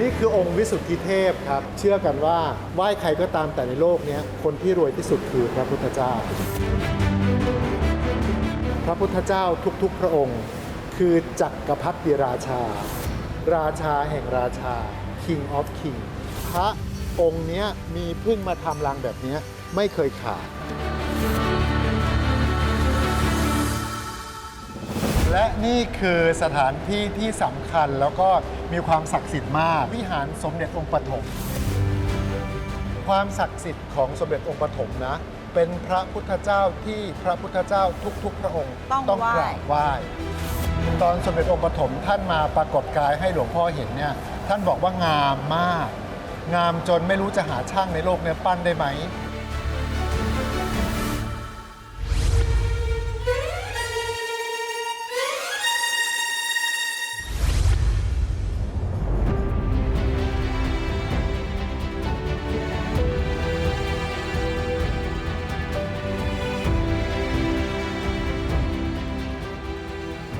นี่คือองค์วิสุทธิเทพครับ เชื่อกันว่าไหว้ใครก็ตามแต่ในโลกนี้คนที่รวยที่สุดคือพระพุทธเจ้า พระพุทธเจ้าทุกๆ พระองค์ คือจักรพรรดิราชา ราชาแห่งราชา King of King พระองค์นี้มีพึ่งมาทำรังแบบนี้ไม่เคยขาด และนี่คือสถานที่ที่สำคัญแล้วก็มีความศักดิ์สิทธิ์มาก วิหารสมเด็จองค์ปฐมความศักดิ์สิทธิ์ของสมเด็จองค์ปฐมนะ เป็นพระพุทธเจ้าที่พระพุทธเจ้าทุกๆ พระองค์ต้องกราบไหว้ตอนสมเด็จองค์ปฐมท่านมาปรากฏกายให้หลวงพ่อเห็นเนี่ยท่านบอกว่างามมาก งามจนไม่รู้จะหาช่างในโลกเนี้ปั้นได้ไหม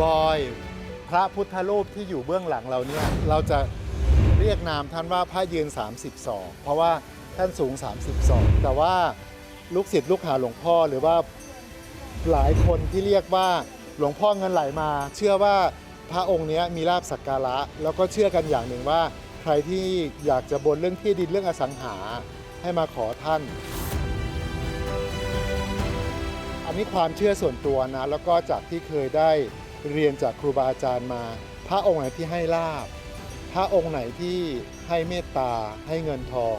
บอยพระพุทธรูปที่อยู่เบื้องหลังเราเนี่ยเราจะเรียกนามท่านว่าพระยืน32เพราะว่าท่านสูง32แต่ว่าลูกศิษย์ลูกหาหลวงพ่อหรือว่าหลายคนที่เรียกว่าหลวงพ่อเงินไหลมา เชื่อว่าพระองค์นี้มีลาบสักการะ แล้วก็เชื่อกันอย่างหนึ่งว่า ใครที่อยากจะบนเรื่องที่ดินเรื่องอสังหาให้มาขอท่าน อันนี้ความเชื่อส่วนตัวนะ แล้วก็จากที่เคยได้ เรียนจากครูบาอาจารย์มา พระองค์ไหนที่ให้ลาบ พระองค์ไหนที่ให้เมตตาให้เงินทอง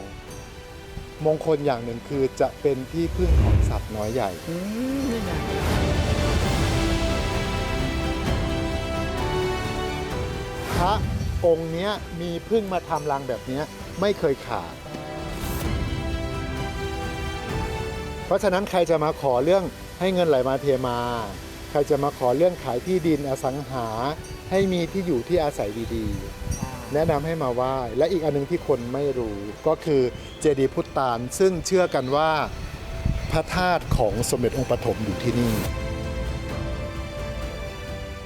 มงคลอย่างหนึ่งคือจะเป็นที่พึ่งของสัตว์น้อยใหญ่พระองค์เนี้ยมีพึ่งมาทำรังแบบนี้ไม่เคยขาด เพราะฉะนั้นใครจะมาขอเรื่องให้เงินไหลมาเทมา ใครจะมาขอเรื่องขายที่ดินอสังหา ให้มีที่อยู่ที่อาศัยดีๆ แนะนำให้มาไหว้และอีกอันหนึงที่คนไม่รู้ก็คือเจดีย์พุทธานซึ่งเชื่อกันว่าพระธาตุของสมเด็จองค์ปฐมอยู่ที่นี่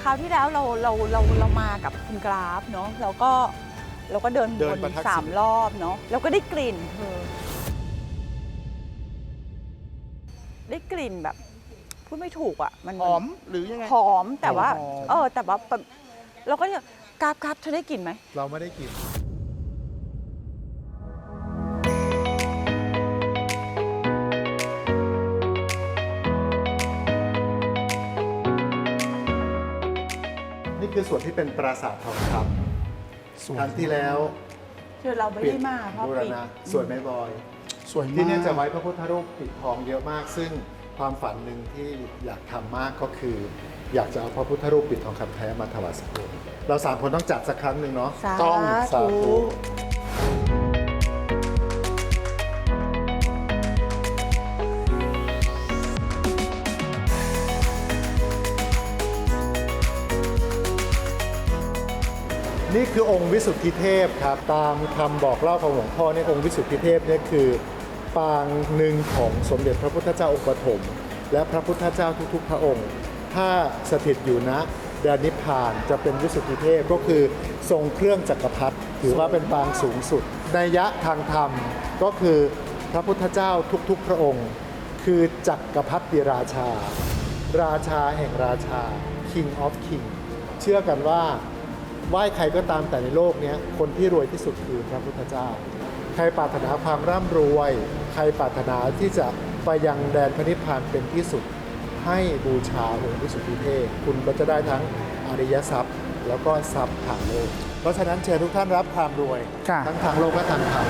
คราวที่แล้วเราเราเราเรามากับคุณกราฟเนาะเราก็เราก็เดินเดิวนนประทักษิณสามรอบเนาะเราก็ได้กลิ่นเธอได้กลิ่นแบบ พูดไม่ถูกอะมันหอมหรือยังไงหอมแต่ว่าหอมเออ แต่ว่าแบบเราก็เนี่ยกราฟกราฟเธอได้กลิ่นไหม เราไม่ได้กิน นี่คือส่วนที่เป็นปราสาททองคำครั้งที่แล้วเดี๋ยวเราไม่ได้มาเพราะบูรปิดณะสวยไหมบอย สวยมากที่เนี่ยจะไว้พระพุทธรูปปิดทองเยอะมาก ซึ่ง ความฝันหนึ่งที่อยากทำมากก็คือ อยากจะเอาพระพุทธรูปปิดทองคำแท้มาถวายสักการะเราสามคนต้องจัดสักครั้งหนึ่งเนาะสาต้องสาธุ ธุนี่คือองค์วิสุทธิเทพครับตามคำบอกเล่าของหลวงพ่อเนี่ยองค์วิสุทธิเทพเนี่ยคือ ปางหนึ่งของสมเด็จพระพุทธเจ้าองค์ปฐมและพระพุทธเจ้าทุกๆ พระองค์ ถ้าสถิตอยู่ณแดนนิพพานจะเป็นวิสุทธิเทพก็คือทรงเครื่องจักรพรรดิถือว่าเป็นปางสูงสุดในยะทางธรรมก็คือพระพุทธเจ้าทุกๆ พระองค์ คือจักรพรรดิราชา ราชาแห่งราชา King of King เชื่อกันว่าไหว้ใครก็ตามแต่ในโลกนี้คนที่รวยที่สุดคือพระพุทธเจ้า ใครปรารถนาความร่ำรวย ใครปรารถนาที่จะไปยังแดนพระนิพพานเป็นที่สุด ให้บูชาองค์วิสุทธิเทพคุณก็จะได้ทั้งอริยทรัพย์ แล้วก็ทรัพย์ทางโลก เพราะฉะนั้นเชิญทุกท่านรับความรวย ค่ะ ทั้งทางโลกและทางธรรม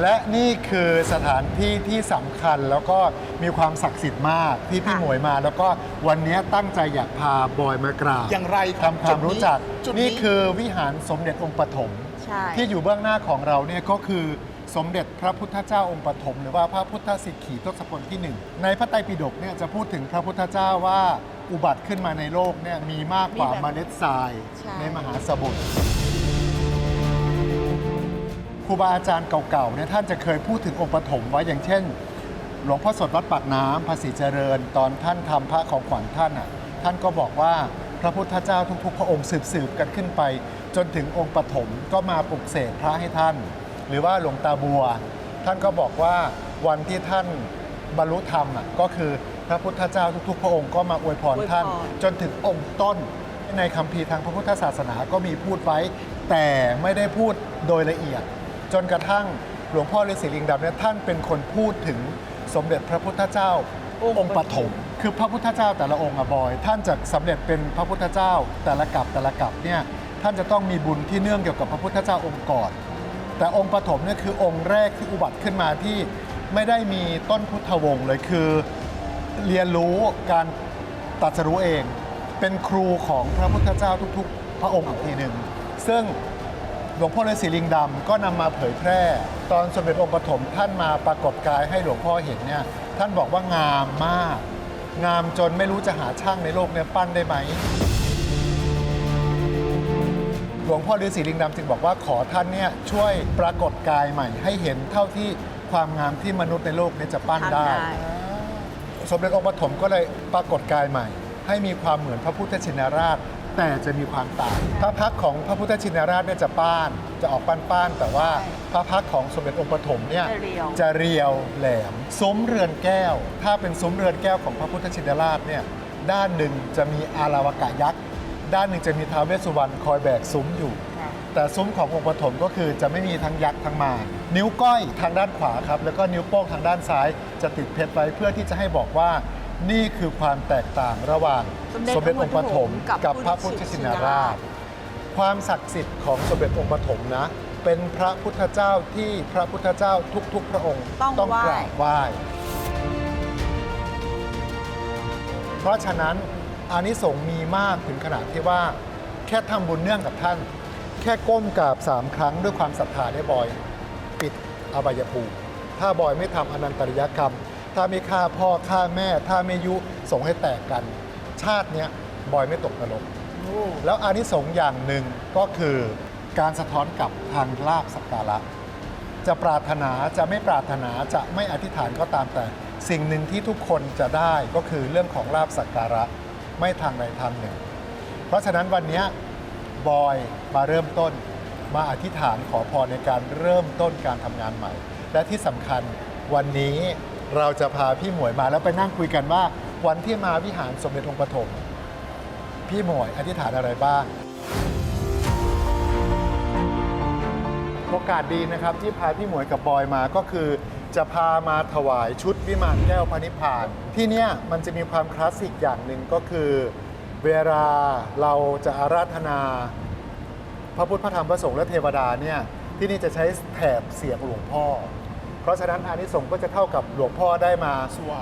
และนี่คือสถานที่ที่สำคัญแล้วก็ มีความศักดิ์สิทธิ์มากที่พี่ค่ะหมวยมา แล้วก็วันนี้ตั้งใจอยากพาบอยมากราบอย่างไรครับทำความรู้จักจุดนี้นี่คือวิหารสมเด็จองค์ปฐมใช่ที่อยู่เบื้องหน้าของเราเนี่ยก็คือสมเด็จพระพุทธเจ้าองค์ปฐมหรือว่าพระพุทธสิกขีทศพลที่หนึ่งในพระไตรปิฎกเนี่ยจะพูดถึงพระพุทธเจ้าว่าอุบัติขึ้นมาในโลกเนี่ยมีมากกว่ามีแบบเมล็ดทรายใช่ในมหาสมุทรครูบาอาจารย์เก่าๆเนี่ยท่านจะเคยพูดถึงองค์ปฐมไว้อย่างเช่น หลวงพ่อสดวัดปากน้ำภาษีเจริญ ตอนท่านทำพระของขวัญท่านอะท่านก็บอกว่าพระพุทธเจ้าทุกๆ พระองค์สืบๆกันขึ้นไป จนถึงองค์ปฐมก็มาปลุกเสกพระให้ท่าน หรือว่าหลวงตาบัว ท่านก็บอกว่าวันที่ท่านบรรลุธรรมอะก็คือพระพุทธเจ้าทุกๆ พระองค์ก็มาอวยพรท่าน อวยพร จนถึงองค์ต้นในคัมภีร์ทางพระพุทธศาสนาก็มีพูดไว้ แต่ไม่ได้พูดโดยละเอียด จนกระทั่งหลวงพ่อฤาษีลิงดำเนี่ยท่านเป็นคนพูดถึง สมเด็จพระพุทธเจ้าองค์ปฐมคือพระพุทธเจ้าแต่ละองค์อะบอย ท่านจะสำเร็จเป็นพระพุทธเจ้าแต่ละกับแต่ละกับเนี่ยท่านจะต้องมีบุญที่เนื่องเกี่ยวกับพระพุทธเจ้าองค์ก่อน แต่องค์ปฐมเนี่ยคือองค์แรกที่อุบัติขึ้นมาที่ไม่ได้มีต้นพุทธวงศ์เลยคือเรียนรู้การตรัสรู้เอง เป็นครูของพระพุทธเจ้าทุก ๆ พระองค์อีกทีหนึ่งซึ่ง หลวงพ่อฤาษีลิงดำก็นำมาเผยแพร่ ตอนสมเด็จองค์ปฐมท่านมาปรากฏกายให้หลวงพ่อเห็นเนี่ยท่านบอกว่างามมาก งามจนไม่รู้จะหาช่างในโลกเนี่ยปั้นได้ไหมหลวงพ่อฤาษีลิงดำจึงบอกว่าขอท่านเนี่ยช่วยปรากฏกายใหม่ ให้เห็นเท่าที่ความงามที่มนุษย์ในโลกเนี้จะปั้นทำได้ได้ สมเด็จองค์ปฐมก็เลยปรากฏกายใหม่ ให้มีความเหมือนพระพุทธชินราช แต่จะมีความต่างพระพักตร์ของพระพุทธชินราชเนี่ยจะป้านจะออกป้านป้านๆแต่ว่าพระพักตร์ของสมเด็จองค์ปฐมเนี่ยจะเรียว จะเรียวแหลมซุ้มเรือนแก้ว ถ้าเป็นซุ้มเรือนแก้วของพระพุทธชินราชเนี่ยด้านหนึ่งจะมีอาราวกะยักษ์ด้านหนึ่งจะมีท้าวเวสสุวรรณคอยแบกซุ้มอยู่แต่ซุ้มขององค์ปฐมก็คือจะไม่มีทั้งยักษ์ทั้งมารนิ้วก้อยทางด้านขวาครับ แล้วก็นิ้วโป้งทางด้านซ้ายจะติดเพชรไว้เพื่อที่จะให้บอกว่า นี่คือความแตกต่างระหว่างสมเด็จองค์ปฐมกับกับพระพุทธชินราช ความศักดิ์สิทธิ์ของสมเด็จองค์ปฐมนะ เป็นพระพุทธเจ้าที่พระพุทธเจ้าทุกๆ พระองค์ต้องไหว้กราบไหว้ เพราะฉะนั้นอานิสงส์มีมากถึงขนาดที่ว่า แค่ทำบุญเนื่องกับท่าน แค่ก้มกราบสามครั้งด้วยความศรัทธาได้บอย ปิดอบายภูมิถ้าบอยไม่ทำอนันตริยกรรม ถ้าไม่ฆ่าพ่อฆ่าแม่ ถ้าไม่ยุส่งให้แตกกัน ชาติเนี้ยบอยไม่ตกนรก แล้วอานิสงส์อย่างหนึ่งก็คือการสะท้อนกลับทางลาบสักการะ จะปรารถนาจะไม่ปรารถนาจะไม่อธิษฐานก็ตามแต่ สิ่งหนึ่งที่ทุกคนจะได้ก็คือเรื่องของลาบสักการะไม่ทางใดทางหนึ่ง เพราะฉะนั้นวันเนี้ยบอยมาเริ่มต้น มาอธิษฐานขอพรในการเริ่มต้นการทำงานใหม่ และที่สำคัญวันนี้ เราจะพาพี่หมวยมาแล้วไปนั่งคุยกันว่า วันที่มาวิหารสมเด็จองค์ปฐมพี่หมวยอธิษฐานอะไรบ้างโอกาสดีนะครับที่พาพี่หมวยกับบอยมาก็คือ จะพามาถวายชุดวิมานแก้วพระนิพพาน ที่เนี่ยมันจะมีความคลาสสิกอย่างหนึ่งก็คือ เวลาเราจะอาราธนา พระพุทธพระธรรมพระสงฆ์และเทวดาเนี่ยที่นี่จะใช้แถบเสียงหลวงพ่อ เพราะฉะนั้นอานิสงส์ก็จะเท่ากับหลวงพ่อได้มา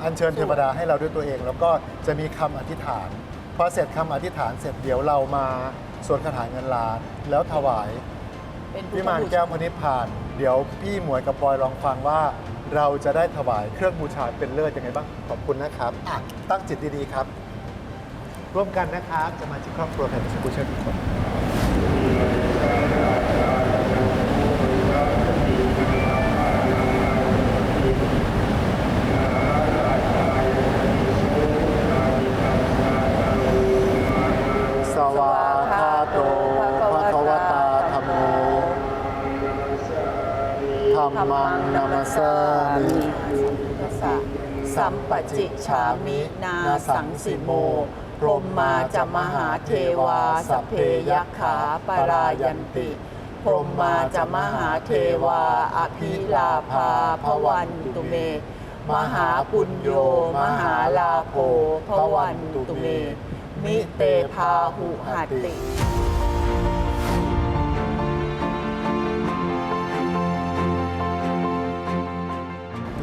อัญเชิญเทวดาให้เราด้วยตัวเอง แล้วก็จะมีคำอธิษฐานพอเสร็จคำอธิษฐานเสร็จเดี๋ยวเรามาสวดคาถาเงินล้านแล้วถวายเป็นพุทธวิมานบูชแก้วพระนิพพาน เดี๋ยวพี่หมวยกับบอยลองฟังว่า เราจะได้ถวายเครื่องบูชาเป็นเลิศยังไงบ้างขอบคุณนะครับอะตั้งจิตดีๆครับ ร่วมกันนะครับสมาชิกครอบครัวแผ่นดินบูชาทุกคน สวาคาโตภะคะวตาธรรมโม ธรรมังนามัสามิสัมปจิชามินาสังสิโมพรหมมาจะมหาเทวาสเพยัคขาปรายันติพรหมมาจะมหาเทวาอภิลาภาพวันตุเม มหาปุญโยมหาลาโภพวันตุเม มิเตพาหุหัต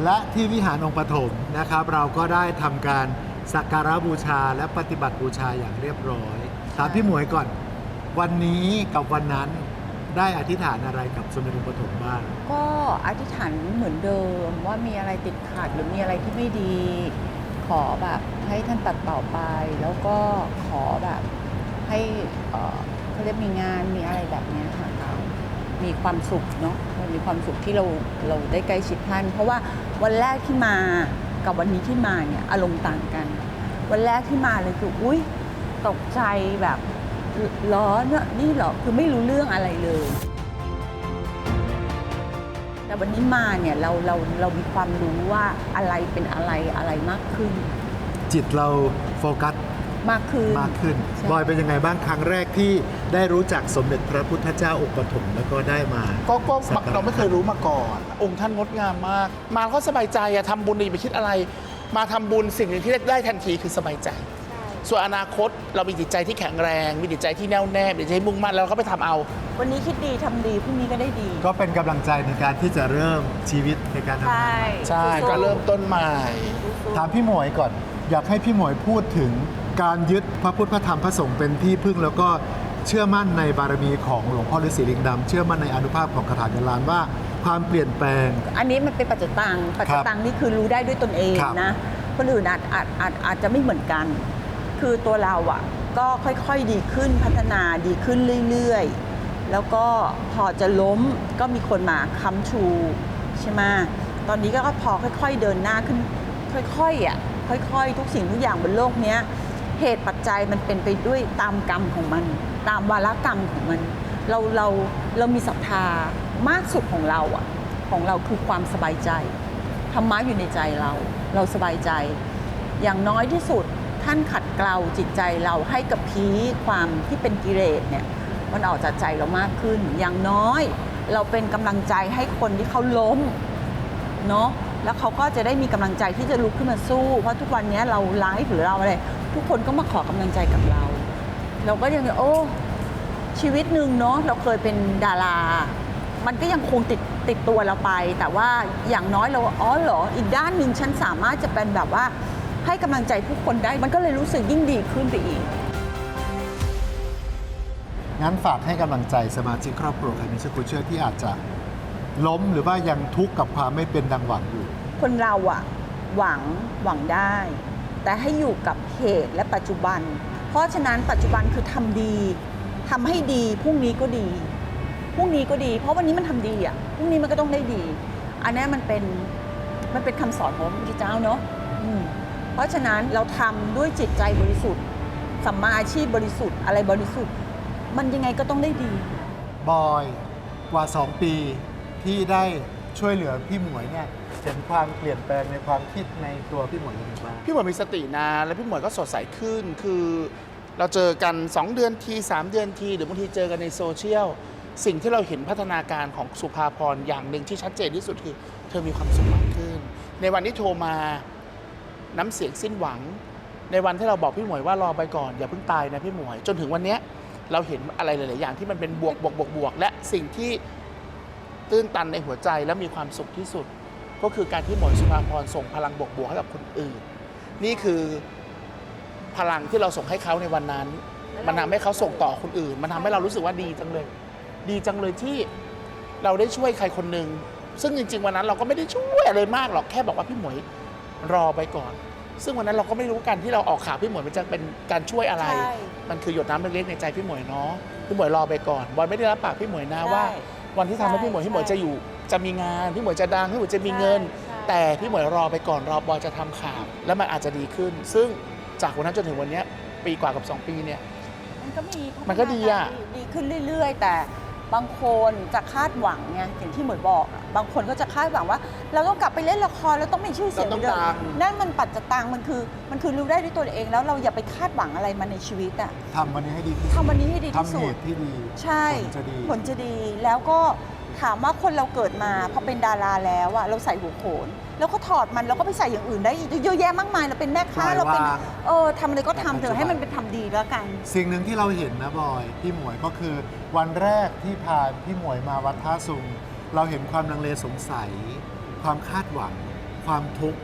และที่วิหารองค์ปฐมนะครับ เราก็ได้ทำการสักการะบูชาและปฏิบัติบูชาอย่างเรียบร้อยถามพี่หมวยก่อน วันนี้กับวันนั้นได้อธิษฐานอะไรกับสมเด็จองค์ปฐมบ้าง ก็อธิษฐานเหมือนเดิมว่ามีอะไรติดขัดหรือมีอะไรที่ไม่ดี ขอแบบให้ท่านตัดต่อไป แล้วก็ขอแบบให้เอ่อเขาเรียกมีงานมีอะไรแบบเนี้ยค่ะ มีความสุขเนาะมันมีความสุขที่เราเราได้ใกล้ชิดท่าน เพราะว่าวันแรกที่มากับวันนี้ที่มาเนี่ยอารมณ์ต่างกัน วันแรกที่มาเลยคืออุ้ยตกใจแบบเหรอเนี่ยนี่หรอคือไม่รู้เรื่องอะไรเลย แต่วันนี้มาเนี่ยเราเราเรามีความรู้ว่าอะไรเป็นอะไรอะไรมากขึ้น จิตเราโฟกัส มากขึ้น มากขึ้นใช่บอยเป็นยังไงบ้างครั้งแรกที่ได้รู้จักสมเด็จพระพุทธเจ้าองค์ปฐมแล้วก็ได้มา ก็ก็สักการะ เราไม่เคยรู้มาก่อน องค์ท่านงดงามมาก มาก็สบายใจอะทำบุญดีไปคิดอะไร มาทำบุญสิ่งหนึ่งที่ได้ทันทีคือสบายใจ ส่วนอนาคตเรามีจิตใจที่แข็งแรง มีจิตใจที่แน่วแน่มีจิตใจมุ่งมั่นแล้วเราก็ไปทำเอา วันนี้คิดดีทำดีพรุ่งนี้ก็ได้ดี ก็เป็นกำลังใจในการที่จะเริ่มชีวิตในการทำงานใหม่ใช่ก็เริ่มต้นใหม่ถามพี่หมวยก่อน อยากให้พี่หมวยพูดถึงการ ยึดพระพุทธพระธรรมพระสงฆ์เป็นที่พึ่งแล้วก็เชื่อมั่นในบารมีของหลวงพ่อฤาษีลิงดำเชื่อมั่นในอนุภาพของคาถาเงินล้านว่า ความเปลี่ยนแปลง อันนี้มันเป็นปัจจตังปัจจตังนี่คือรู้ได้ด้วยตนเองนะคนอื่นอาจอาจอาจอาจจะไม่เหมือนกัน คือตัวเราอะก็ค่อยๆดีขึ้นพัฒนาดีขึ้นเรื่อยๆ แล้วก็พอจะล้มก็มีคนมาค้ำชูใช่ไหมตอนนี้ก็พอค่อย ๆเดินหน้าขึ้น ค่อยๆอะค่อย ๆ ทุกสิ่งทุกอย่างบนโลกเนี้ย เหตุปัจจัยมันเป็นไปด้วยตามกรรมของมัน ตามวาระกรรมของมัน เราเราเรามีศรัทธามากสุดของเราอะของเราคือความสบายใจธรรมะอยู่ในใจเรา เราสบายใจ อย่างน้อยที่สุดท่านขัดเกลาจิตใจเราให้กับพีความที่เป็นกิเลสเนี่ยมันออกจากใจเรามากขึ้น อย่างน้อยเราเป็นกำลังใจให้คนที่เขาล้มเนาะแล้วเขาก็จะได้มีกำลังใจที่จะลุกขึ้นมาสู้ เพราะทุกวันนี้เราไลฟ์หรือเราอะไร ทุกคนก็มาขอกำลังใจกับเรา เราก็ยังโอ้ ชีวิตหนึ่งเนาะเราเคยเป็นดารา มันก็ยังคงติดติดตัวเราไป แต่ว่าอย่างน้อยเราอ๋อเหรออีกด้านหนึ่งฉันสามารถจะเป็นแบบว่าให้กำลังใจผู้คนได้ มันก็เลยรู้สึกยิ่งดีขึ้นไปอีก งั้นฝากให้กำลังใจสมาชิกครอบครัวใครมีเชื่อคุณเชื่อที่อาจจะล้มหรือว่ายังทุกข์กับความไม่เป็นดังหวังอยู่ คนเราอะหวังหวังได้ แต่ให้อยู่กับเหตุและปัจจุบัน เพราะฉะนั้นปัจจุบันคือทำดีทำให้ดีพรุ่งนี้ก็ดีพรุ่งนี้ก็ดี เพราะวันนี้มันทำดีอะพรุ่งนี้มันก็ต้องได้ดี อันนี้มันเป็นมันเป็นคำสอนของพระพุทธเจ้าเนาะเพราะฉะนั้นเราทำด้วยจิตใจบริสุทธิ์สัมมาอาชีพบริสุทธิ์อะไรบริสุทธิ์ มันยังไงก็ต้องได้ดี บอยกว่า 2 ปีที่ได้ช่วยเหลือพี่หมวยเนี่ย เห็นความเปลี่ยนแปลงในความคิดในตัวพี่หมวยยังไงบ้างพี่หมวยมีสตินะแล้วพี่หมวยก็สดใสขึ้นคือเราเจอกัน 2 เดือนที 3 เดือนที หรือบางทีเจอกันในโซเชียล สิ่งที่เราเห็นพัฒนาการของสุภาพรอย่างหนึ่งที่ชัดเจนที่สุดคือ เธอมีความสุขมากขึ้น ในวันที่โทรมาน้ำเสียงสิ้นหวัง ในวันที่เราบอกพี่หมวยว่ารอไปก่อน อย่าเพิ่งตายนะพี่หมวย จนถึงวันเนี้ยเราเห็นอะไรหลาย ๆ อย่างที่มันเป็นบวกบวกบวกบวกและสิ่งที่ตื้นตันในหัวใจและมีความสุขที่สุด ก็คือการที่หมวยสุภาพรส่งพลังบวกบวกให้กับคนอื่น นี่คือพลังที่เราส่งให้เขาในวันนั้น มันทำให้เขาส่งต่อคนอื่น มันทำให้เรารู้สึกว่าดีจังเลย ดีจังเลยที่เราได้ช่วยใครคนหนึ่งซึ่งจริง ๆ วันนั้นเราก็ไม่ได้ช่วยอะไรมากหรอกแค่บอกว่าพี่หมวยรอไปก่อน ซึ่งวันนั้นเราก็ไม่รู้กันที่เราออกข่าวพี่หมวยมันจะเป็นการช่วยอะไร ใช่ มันคือหยดน้ำเล็กๆในใจพี่หมวยเนาะพี่หมวยรอไปก่อนบอลไม่ได้รับปากพี่หมวยนะใช่ ว่าวันที่ทำให้ใช่พี่หมวยพี่หมวยใช่จะอยู่จะมีงานพี่หมวยจะดังพี่หมวยจะมีเงิน ใช่ แต่พี่หมวยรอไปก่อนรอบอลจะทำข่าวแล้วมันอาจจะดีขึ้น ซึ่งจากวันนั้นจนถึงวันเนี้ยปีกว่ากับ 2 ปีเนี่ย มันก็มีมันก็ดีอะดีขึ้นเรื่อย ๆ แต่ บางคนจะคาดหวังไงอย่างที่เหมือนบอกอะบางคนก็จะคาดหวังว่า เราต้องกลับไปเล่นละครแล้วต้องมีชื่อเสียงเราต้องเดิมดัง นั่นมันปัจจตังมันคือ มันคือรู้ได้ด้วยตัวเองแล้วเราอย่าไปคาดหวังอะไรมาในชีวิตอะทำวันนี้ให้ดีที่สุดทำวันนี้ให้ดีที่ทำสุเหดตุที่ดีใช่ผลจะดี ผลจะดีแล้วก็ ถามว่าคนเราเกิดมาพอเป็นดาราแล้วอะเราใส่หัวโขน แล้วก็ถอดมันแล้วก็ไปใส่อย่างอื่นได้อีกเยอะแยะมากมายเราเป็นแม่ค้าปล่อยเราเป็นวางเออทำอะไรก็ทำเถปัจจุบัอะนให้มันเป็นทำดีแล้วกัน สิ่งหนึ่งที่เราเห็นนะบอยพี่หมวยก็คือ วันแรกที่พาพี่หมวยมาวัดท่าสุงเราเห็นความลังเลสงสัย ความคาดหวัง ความทุกข์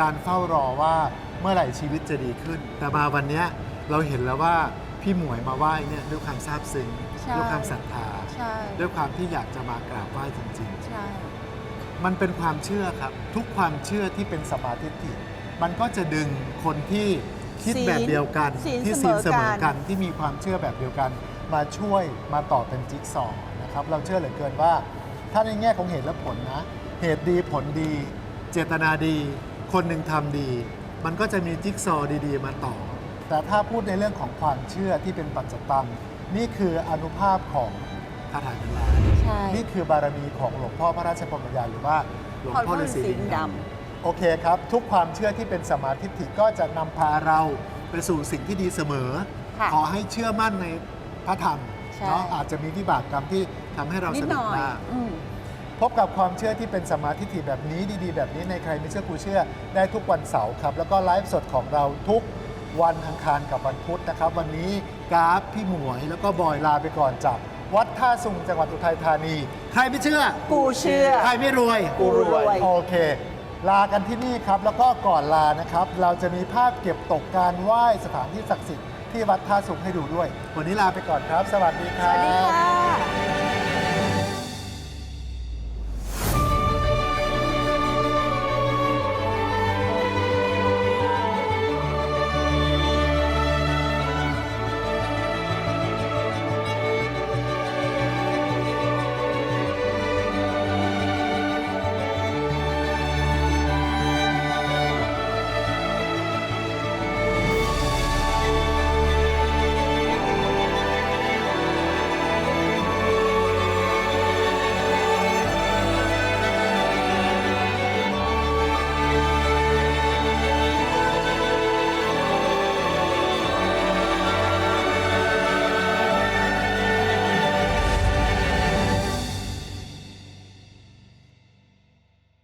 การเฝ้ารอว่าเมื่อไหร่ชีวิตจะดีขึ้น แต่มาวันเนี้ยเราเห็นแล้วว่า พี่หมวยมาไหว้เนี่ยด้วยความซาบซึ้งใช่ ด้วยความศรัทธา ใช่ด้วยความที่อยากจะมากราบไหว้จริงๆใช่มันเป็นความเชื่อครับ ทุกความเชื่อที่เป็นสมาธิฐิมันก็จะดึงคนที่คิดศีลแบบเดียวกันศีลที่เสศีมลอเสมอกักันนที่มีความเชื่อแบบเดียวกัน มาช่วยมาต่อเป็นจิ๊กซอว์นะครับเราเชื่อเหลือเกินว่า ถ้าในแง่ของเหตุและผลนะ เหตุดีผลดี เจตนาดี คนหนึ่งทำดี มันก็จะมีจิ๊กซอว์ดีๆ มาต่อ แต่ถ้าพูดในเรื่องของความเชื่อที่เป็นปัจจตังนี่คืออนุภาพของคาถาเงินล้านใช่ นี่คือบารมีของหลวงพ่อพระราชพรหมยานหรือว่าหลวงพ่อฤาษีลิงดำโอเคครับ ทุกความเชื่อที่เป็นสมาธิิก็จะนำพาเราไปสู่สิ่งที่ดีเสมอ ค่ะขอให้เชื่อมั่นในพระธรรมใช่ เนาะอาจจะมีวิบากกรรมที่ทำให้เรานิสดนุหกน่อยมาก อืม พบกับความเชื่อที่เป็นสมาธิิแบบนี้ดีๆ แบบนี้ในใครไม่เชื่อกูเชื่อได้ทุกวันเสาร์ครับ แล้วก็ไลฟ์สดของเราทุก วันอังคารกับวันพุธนะครับ วันนี้กราฟพี่หมวยแล้วก็บอยลาไปก่อนจาก วัดท่าสุงจังหวัดอุทัยธานี ใครไม่เชื่อ กูเชื่อ ใครไม่รวย กูรวย โอเค ลากันที่นี่ครับ แล้วก็ก่อนลานะครับ เราจะมีภาพเก็บตกการไหว้สถานที่ศักดิ์สิทธิ์ที่วัดท่าสุงให้ดูด้วย วันนี้ลาไปก่อนครับ สวัสดีคสรับวัสดีค่ะ